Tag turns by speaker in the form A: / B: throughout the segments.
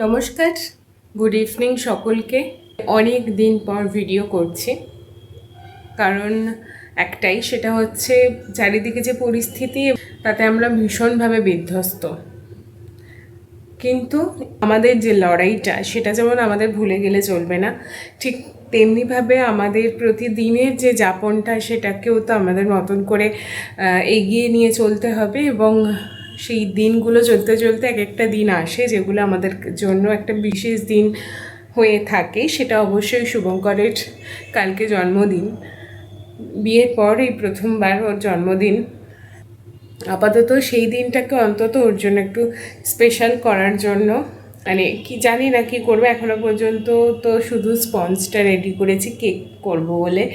A: নমস্কার good evening সকলকে। অনেক দিন পর ভিডিও করছি। কারণ একটাই, সেটা হচ্ছে চারিদিকে যে পরিস্থিতি, তাতে আমরা ভীষণভাবে বিধ্বস্ত। কিন্তু আমাদের যে লড়াইটা, সেটা যেমন আমাদের ভুলে গেলে চলবে না, ঠিক তেমনিভাবে আমাদের প্রতিদিনের যে যাপনটা, সেটাকেও তো আমাদের মতন করে এগিয়ে নিয়ে চলতে হবে এবং সেই দিনগুলো চলতে চলতে এক একটা দিন আসে যেগুলো আমাদের জন্য একটা বিশেষ দিন হয়ে থাকে। সেটা অবশ্যই শুভঙ্করের কালকে জন্মদিন। বিয়ের পর এই প্রথমবার ওর জন্মদিন। আপাতত সেই দিনটাকে অন্তত ওর জন্য একটু স্পেশাল করার জন্য। মানে কি জানি না কি করব, এখনও পর্যন্ত তো শুধু স্পঞ্জটা রেডি করেছি কেক করব বলে।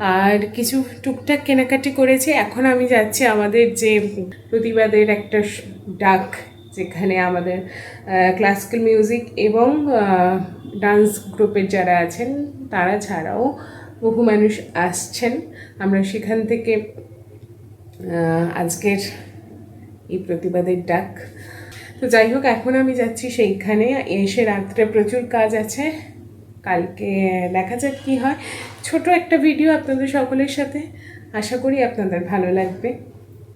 A: আর কিছু টুকটাক কেনাকাটি করেছি। এখন আমি যাচ্ছি আমাদের যে প্রতিবাদের একটা ডাক, যেখানে আমাদের ক্লাসিক্যাল মিউজিক এবং ডান্স গ্রুপের যারা আছেন, তারা ছাড়াও বহু মানুষ আসছেন। আমরা সেখান থেকে আজকের এই প্রতিবাদের ডাক। তো যাই হোক, এখন আমি যাচ্ছি সেইখানে। এসে রাত্রে প্রচুর কাজ আছে। কালকে দেখা যাক কি হয় ছোট একটা ভিডিও আপনাদের সকলের সাথে আশা করি আপনাদের ভালো লাগবে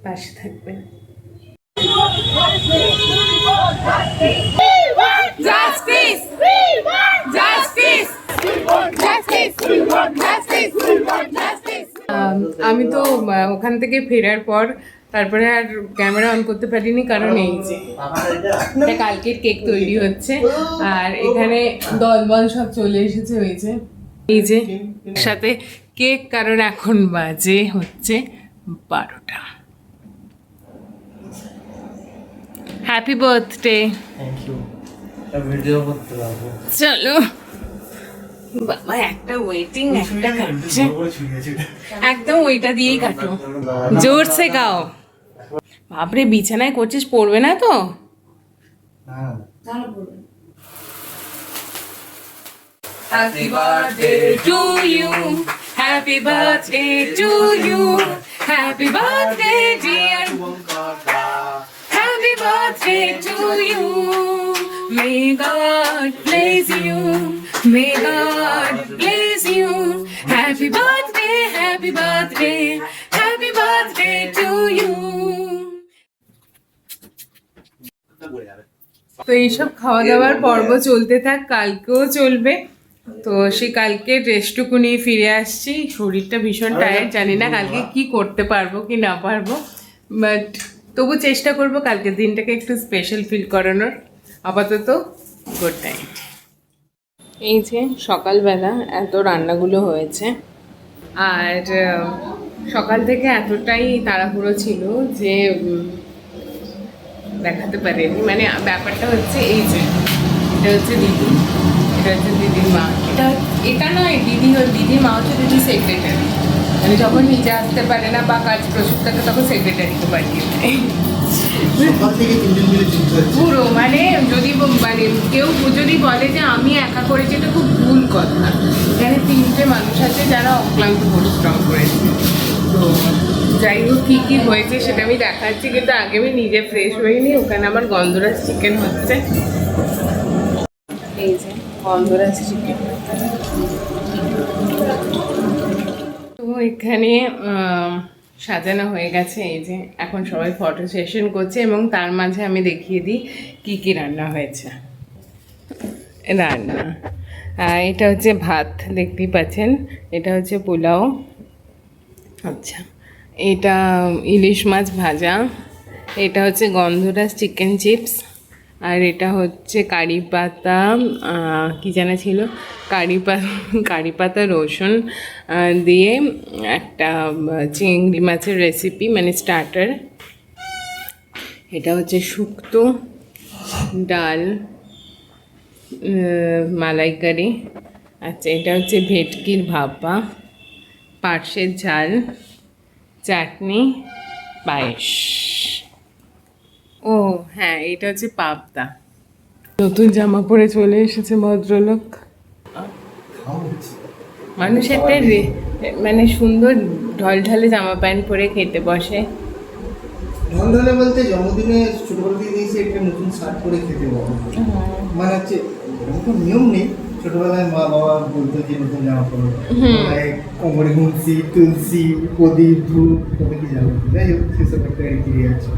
A: পাশে থাকবেন
B: Justice! Justice! Justice! Justice! Justice!
A: আমি তো ওখান থেকে ফেরার পর তারপরে আর ক্যামেরা অন করতে পারিনি কারণ এই যে এটা কালকের কেক তৈরি হচ্ছে আর এখানে দলবল সব চলে এসেছে হয়েছে এই যে সাথে কেক কারণ এখন বাজে হচ্ছে বারোটা হ্যাপি বার্থডে চলো বাবা একটা ওয়েটিং একটা কাটছে একদম ওইটা দিয়েই কাটো জোরসে গাও বাপরে বিছানায় করছিস পড়বে না তো Happy birthday to you. Happy birthday to you. Happy birthday, dear. Happy birthday to you. May God bless you. May God bless you. Happy birthday, happy birthday, happy birthday to you. তো এইসব খাওয়া দাওয়ার পর্ব চলতে থাক কালকেও চলবে। তো সেই কালকে রেস্টটুকু নিয়ে ফিরে আসছি। শরীরটা ভীষণ টায়ার্ড জানি না কালকে কি করতে পারব কি না পারব। বাট তবু চেষ্টা করব কালকের দিনটাকে একটু স্পেশাল ফিল করানোর। আপাতত গুড নাইট এই যে সকালবেলা এত রান্নাগুলো হয়েছে। আর সকাল থেকে এতটাই তাড়াহুড়ো ছিল যে দেখাতে পারেনি মানে ব্যাপারটা হচ্ছে এই যে এটা হচ্ছে দিদি এটা হচ্ছে দিদির মা। এটা এটা নয় দিদি দিদির মা হচ্ছে দিদি সেক্রেটারি মানে যখন নিজে আসতে পারে না বা কাজ প্রস্তুত থাকে তখন সেক্রেটারিকে পাঠিয়ে দেয়। পুরো মানে যদি মানে কেউ যদি বলে যে আমি একা করেছি এটা খুব ভুল কথা। এখানে তিনটে মানুষ আছে যারা অক্লান্ত পরিশ্রম করেছে। যাই হোক, কী কী হয়েছে সেটা আমি দেখাচ্ছি, কিন্তু আগে আমি নিজে ফ্রেশ হইনি ওখানে আমার গন্ধরাজ চিকেন হচ্ছে। এই যে চিকেন তো এখানে সাজানো হয়ে গেছে, এই যে, এখন সবাই ফটো সেশন করছে, এবং তার মাঝে আমি দেখিয়ে দিই কি কি রান্না হয়েছে। রান্না এটা হচ্ছে ভাত, দেখতেই পাচ্ছেন, এটা হচ্ছে পোলাও। আচ্ছা। এটা ইলিশ মাছ ভাজা। এটা হচ্ছে গন্ধরাজ চিকেন চিপস আর এটা হচ্ছে কারি পাতা কি জানা ছিল? কারি পাতা কারি পাতা, রসুন দিয়ে একটা চিংড়ি মাছের রেসিপি মানে স্টার্টার এটা হচ্ছে শুক্তো, ডাল মালাইকারি। আচ্ছা এটা হচ্ছে ভেটকির ভাপা। পার্শ্বের ঝাল চাটনি পায়েস। ও হ্যাঁ এটা হচ্ছে পাবদা। নতুন জামা পরে চলে এসেছে ভদ্রলোক। মানুষ একটা মানে সুন্দর ঢলঢলে জামা প্যান্ট পরে খেতে বসে।
C: ঢং ঢলে বলতে জন্মদিনে ছোটবেলা থেকে দিয়েছি একটা নতুন শার্ট করে খেতে পাবো মানে হচ্ছে এরকম নিয়ম নেই ছোটবেলায় মা বাবা বলতো যে নতুন জামা পরো। কোমরে গুনছি তুলসি প্রদীপ, ধূপ কত কি জানো? যাই হোক, সেসব একটা এগিয়ে আছে।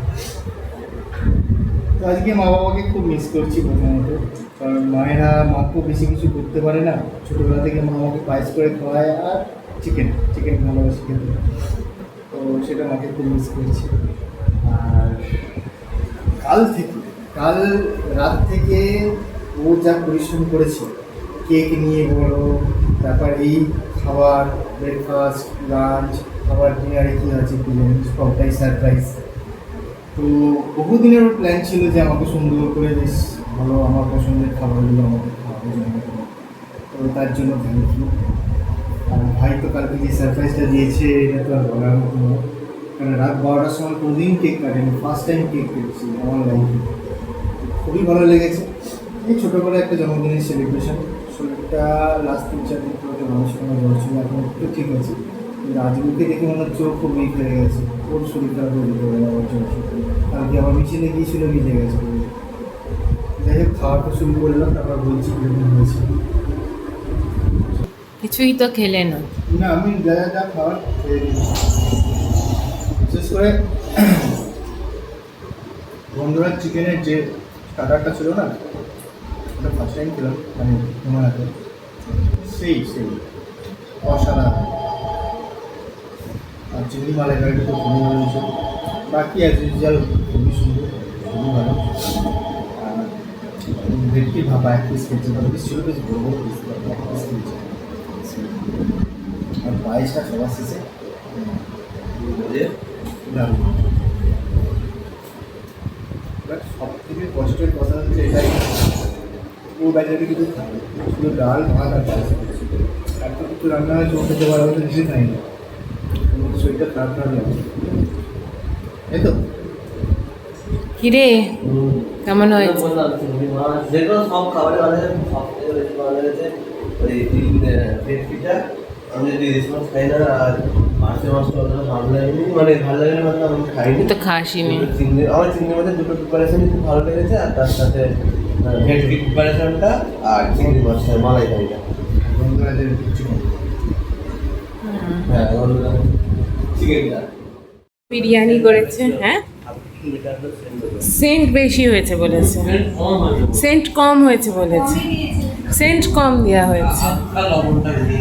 C: তো আজকে মা বাবাকে খুব মিস করছি প্রথমত। কারণ মায়েরা মাকেও বেশি কিছু করতে পারে না। ছোটোবেলা থেকে মা আমাকে পায়েস করে খাওয়ায় আর চিকেন চিকেন ভালোবাসি খেতে তো সেটা মাকে খুব মিস করছি। আর কাল থেকে, কাল রাত থেকে ও যা পরিশ্রম করেছে কেক নিয়ে বলো, তারপর এই খাবার ব্রেকফাস্ট লাঞ্চ খাবার ডিনারে কী আছে কি জানি, সবটাই সারপ্রাইজ তো বহুদিনের প্ল্যান ছিল যে আমাকে সুন্দর করে বেশ ভালো আমার পছন্দের খাবারগুলো আমাকে খাওয়াবে জন্য। তো তার জন্য থ্যাংক ইউ আর ভাই তো কালকে যে সারপ্রাইজটা দিয়েছে, এটা তো আর বলার মতো নয় কারণ রাত বারোটার সময় কোনোদিন কেক কাটেনি ফার্স্ট টাইম কেক কেটেছি আমার লাইফে খুবই ভালো লেগেছে। এই ছোটো করে একটা জন্মদিনের সেলিব্রেশন শরীরটা লাস্ট তিন চার দিন কোনো জ্বর ছিল এখন একটু ঠিক আছে। আজকে দেখে মনে ও খুব উইক হয়ে গেছে। ওর শরীর খারাপ হয়ে যেতে পারে আমার জ্বর কালকে আমার মিছিলে গিয়েছিল ভিজে গেছে। যাই হোক খাওয়াটা শুরু করলাম তারপর বলছি কীরকম হয়েছে।
A: কিছুই তো খেলে না।
C: না আমি যা যা যা খাওয়ার খেয়ে নিয়েছি। বিশেষ করে বন্ধুরা চিকেনের যে স্টার্টারটা ছিল না ওটা ফার্স্ট টাইম খেলাম মানে তোমার হাতে সেই সেই অসাধারণ। আর চিংড়ি মালাইকারিটা তো খুবই ভালো হয়েছে বাকি অ্যাজ ইউজুয়াল খুবই সুন্দর খুবই ভালো। ভেটকি ভাপা এক পিস খেয়েছে পিস ছিল বেশ বড় বড় পিস এক পিস খেয়েছে আর পায়েসটা সবার শেষে সব থেকে কষ্টের কথা হচ্ছে এটাই ও খাবে শুধু ডাল ভাত আর রান্না হয়েছে ও খেতে পারবে তো নিজে খাই না শরীরটা খারাপ খারাপ লাগে এই তো।
A: কিরে? কেমন হয়েছে?
D: বললাম যেগুলো সব খাবারে ভালো লাগে সব থেকে বেশি ভালো লেগেছে ওই আমি যদি ইলিশ মাছ খাই না আর মাছের মাছটা অতটা ভালো লাগেনি মানে ভালো লাগে না মানে আমি খাইনি।
A: তো খাসিনি।
D: চিংড়ি আমার চিংড়ি মাছের দুটো প্রিপারেশনই খুব ভালো লেগেছে আর তার সাথে আহ, প্রিপারেশনটা আর চিংড়ি মাছটা মালাই কারিটা
A: বিরিয়ানি করেছে হ্যাঁ? সেন্ট বেশি হয়েছে বলেছে। সেন্ট কম হয়েছে বলেছে। সেন্ট কম দেওয়া হয়েছে।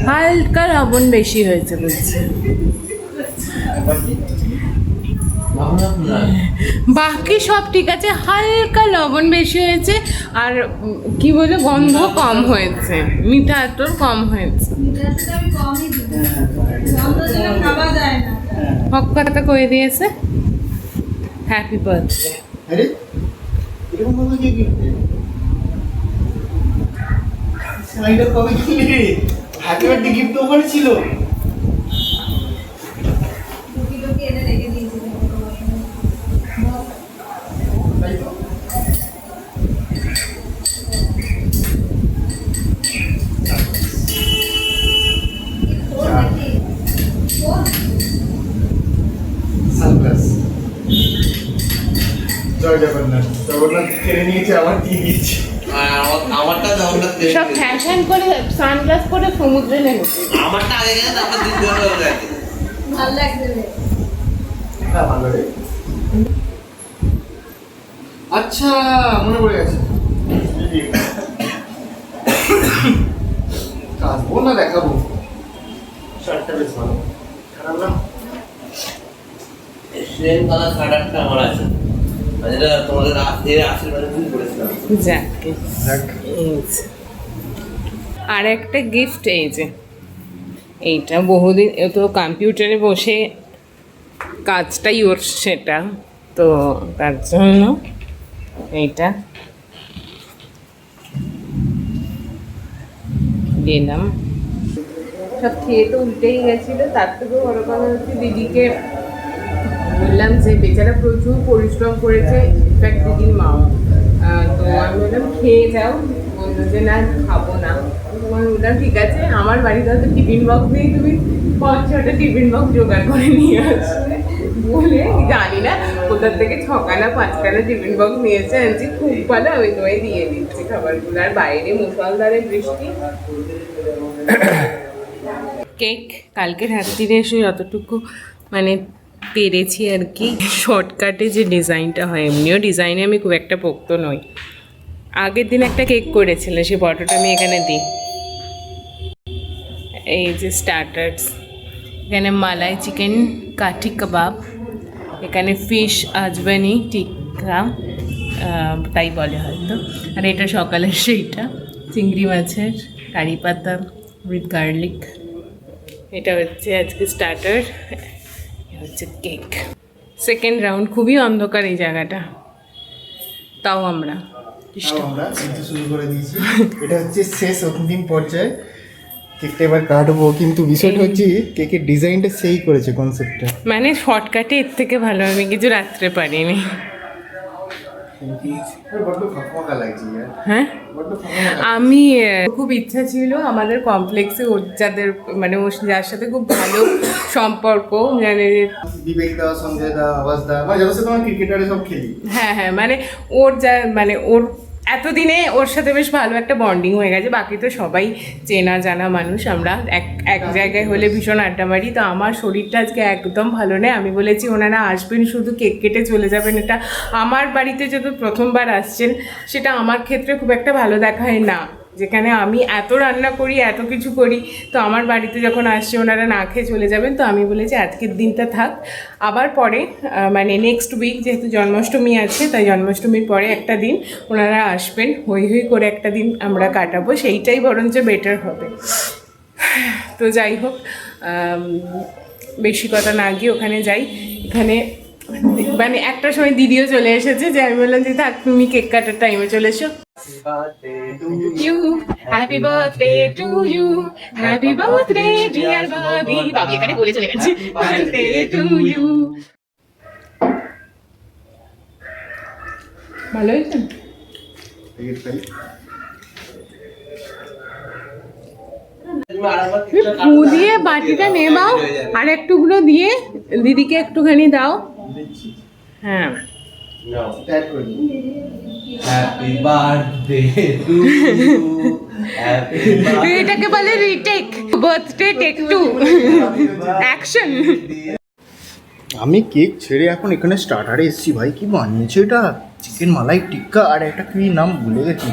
A: হালকা লবণ বেশি হয়েছে বলছে। বাকি সব ঠিক আছে, হালকা লবণ বেশি হয়েছে, আর কি বলে, গন্ধ কম হয়েছে, মিঠা তোর কম হয়েছে। হক কথা কয়ে দিয়েছে। Happy birthday
C: happy birthday gift ওখানে ছিল। নিয়েছে আবার দিয়ে দিয়েছে
D: আমারটা জগন্নাথ
A: সব ফ্যাশন করে সানগ্লাস পরে সমুদ্রে নেমেছে
D: আমারটা আগে গেছে তারপর দ্বিতীয় হয়ে
C: হ্যাঁ ভালো আচ্ছা মনে পড়ে গেছে। কাঁদবো না দেখাবো। শার্টটা বেশ ভালো। খারাপ না?
D: সেম কালার সাড়ে আমার আছে। যেটা তোমাদের এর আশীর্বাদে তুমি করেছিলাম।
A: যাকে আর একটা গিফট এই যে। এইটা বহুদিন তো কম্পিউটারে বসে কাজটাই ওর সেটা তো তার জন্য এইটা দিলাম। সব খেয়ে তো উল্টেই গেছিল তার থেকেও বড় কথা হচ্ছে দিদিকে বললাম যে বেচারা প্রচুর পরিশ্রম করেছে ইনফ্যাক্ট দিদির মাও। খেয়ে যাও বলল যে না খাব না। বললাম ঠিক আছে, আমার বাড়িতে হয়তো টিফিন বক্স নেই, তুমি পাঁচ ছটা টিফিন বক্স জোগাড় করে নিয়ে আসবে। বলে, জানি না, কোথার থেকে ছখানা, পাঁচখানা টিফিন বক্স নিয়েছে, আনছি, খুব ভালো, আমি তোমায় দিয়ে দিচ্ছি খাবারগুলো। আর বাইরে মুসলধারে বৃষ্টি। কেক, কালকে রাত্রিরে এসে যতটুকু মানে পেরেছি আর কি শর্টকাটে যে ডিজাইনটা হয়, এমনিও ডিজাইনে আমি খুব একটা পোক্ত নই। আগের দিন একটা কেক করেছিলে সেই ফটোটা আমি এখানে দিই। এই যে স্টার্টার্স এখানে মালাই চিকেন কাঠি কাবাব এখানে ফিশ আজবানি টিক্কা তাই বলে হয়তো। আর এটা সকালের সেইটা, চিংড়ি মাছের কারি পাতা উইথ গার্লিক এটা হচ্ছে আজকে স্টার্টার হচ্ছে কেক সেকেন্ড রাউন্ড খুবই অন্ধকার এই জায়গাটা। তাও আমরা।
C: আমরা কিন্তু শুরু করে দিয়েছি। এটা হচ্ছে শেষ অন্তিম পর্যায়ে। কেকটা এবার কাটবো কিন্তু বিষয়টা হচ্ছে কেকের ডিজাইনটা সেই করেছে কনসেপ্টটা
A: মানে শর্টকাটে এর থেকে ভালো আমি কিছু রাত্রে পারিনি। হ্যাঁ? আমি খুব ইচ্ছা ছিল আমাদের কমপ্লেক্সে ওর যাদের মানে ওর যার সাথে খুব ভালো সম্পর্ক মানে
C: বিবেক দা সঞ্জয় দা আবাস দা মানে যাদের সাথে ক্রিকেটারে সব খেলি।
A: হ্যাঁ হ্যাঁ মানে ওর যা মানে ওর এতদিনে ওর সাথে বেশ ভালো একটা বন্ডিং হয়ে গেছে। বাকি তো সবাই চেনা, জানা মানুষ। আমরা এক এক জায়গায় হলে ভীষণ আড্ডা মারি। তো আমার শরীরটা আজকে একদম ভালো নেই। আমি বলেছি, ওনারা আসবেন শুধু, কেক কেটে চলে যাবেন। এটা আমার বাড়িতে যেহেতু প্রথমবার আসছেন, সেটা আমার ক্ষেত্রে খুব একটা ভালো দেখায় না। যেখানে আমি এত রান্না করি, এত কিছু করি, তো আমার বাড়িতে যখন আসছে ওনারা না খেয়ে চলে যাবেন, তো আমি বলেছি আজকের দিনটা থাক। আবার পরে মানে নেক্সট উইক যেহেতু জন্মাষ্টমী আছে, তাই জন্মাষ্টমীর পরে একটা দিন ওনারা আসবেন হই হই করে একটা দিন আমরা কাটাবো, সেইটাই বরঞ্চ বেটার হবে। তো যাই হোক বেশি কথা না গিয়ে ওখানে যাই। এখানে মানে একটা সময় দিদিও চলে এসেছে যে আমি বললাম যে থাক তুমি কেক কাটার টাইমে চলে এসো you. Happy birthday to you. Happy birthday, dear Bobby. বাবি এখানে বলে চলে গেছে birthday to you. ভালো হয়েছে ফু দিয়ে বাটিটা নেবাও আর একটুগুলো দিয়ে দিদিকে একটুখানি দাও হ্যাঁ।
C: ট্যাগ করে দিই
D: হ্যাপি বার্থডে টু হ্যাপি
A: এটাকে বলে retake birthday take two action
C: আমি কেক ছেড়ে এখন এখানে স্টার্টারে এসেছি ভাই কি বানিয়েছে এটা? চিকেন মালাই টিক্কা আর একটা কি নাম ভুলে গেছি।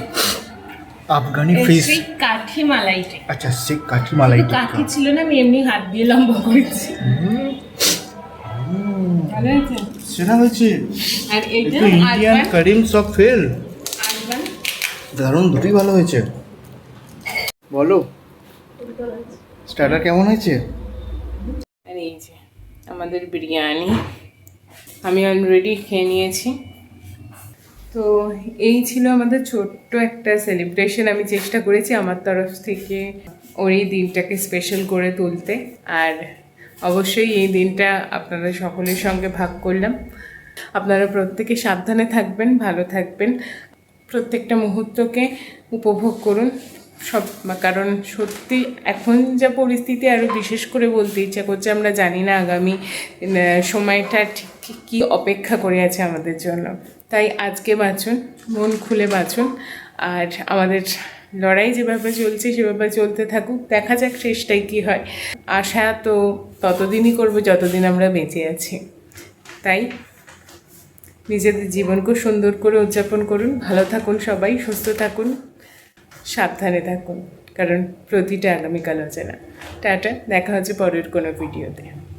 C: আফগানি ফিশ
A: সেই কাঠি মালাইটা
C: আচ্ছা সে কাঠি মালাই
A: কাঠি ছিল না আমি এমনি হাত দিয়ে লম্বা করেছি। হয়েছে?
C: সেটা হয়েছে। একটু ইন্ডিয়ান কারিম সব ফেল দারুণ দুটোই ভালো হয়েছে। বলো স্টার্টার কেমন হয়েছে?
A: এই যে আমাদের বিরিয়ানি। আমি অলরেডি খেয়ে নিয়েছি। তো এই ছিল আমাদের ছোট্ট একটা সেলিব্রেশন আমি চেষ্টা করেছি আমার তরফ থেকে ওর এই দিনটাকে স্পেশাল করে তুলতে। আর অবশ্যই এই দিনটা আপনারা সকলের সঙ্গে ভাগ করলাম। আপনারা প্রত্যেকে সাবধানে থাকবেন, ভালো থাকবেন। প্রত্যেকটা মুহূর্তকে উপভোগ করুন। সব, কারণ সত্যি এখন যা পরিস্থিতি আরও বিশেষ করে বলতে ইচ্ছা করছে, আমরা জানি না আগামী সময়টা ঠিক ঠিক কী অপেক্ষা করে আছে আমাদের জন্য। তাই আজকে বাঁচুন, মন খুলে বাঁচুন। আর আমাদের লড়াই যেভাবে চলছে, সেভাবে চলতে থাকুক, দেখা যাক শেষটাই কী হয়। আশা তো ততদিনই করব যতদিন আমরা বেঁচে আছি। তাই নিজেদের জীবনকে সুন্দর করে উদযাপন করুন, ভালো থাকুন সবাই, সুস্থ থাকুন, সাবধানে থাকুন, কারণ প্রতিটা আগামীকাল অচেনা। টাটা, দেখা হচ্ছে পরের কোনো ভিডিওতে।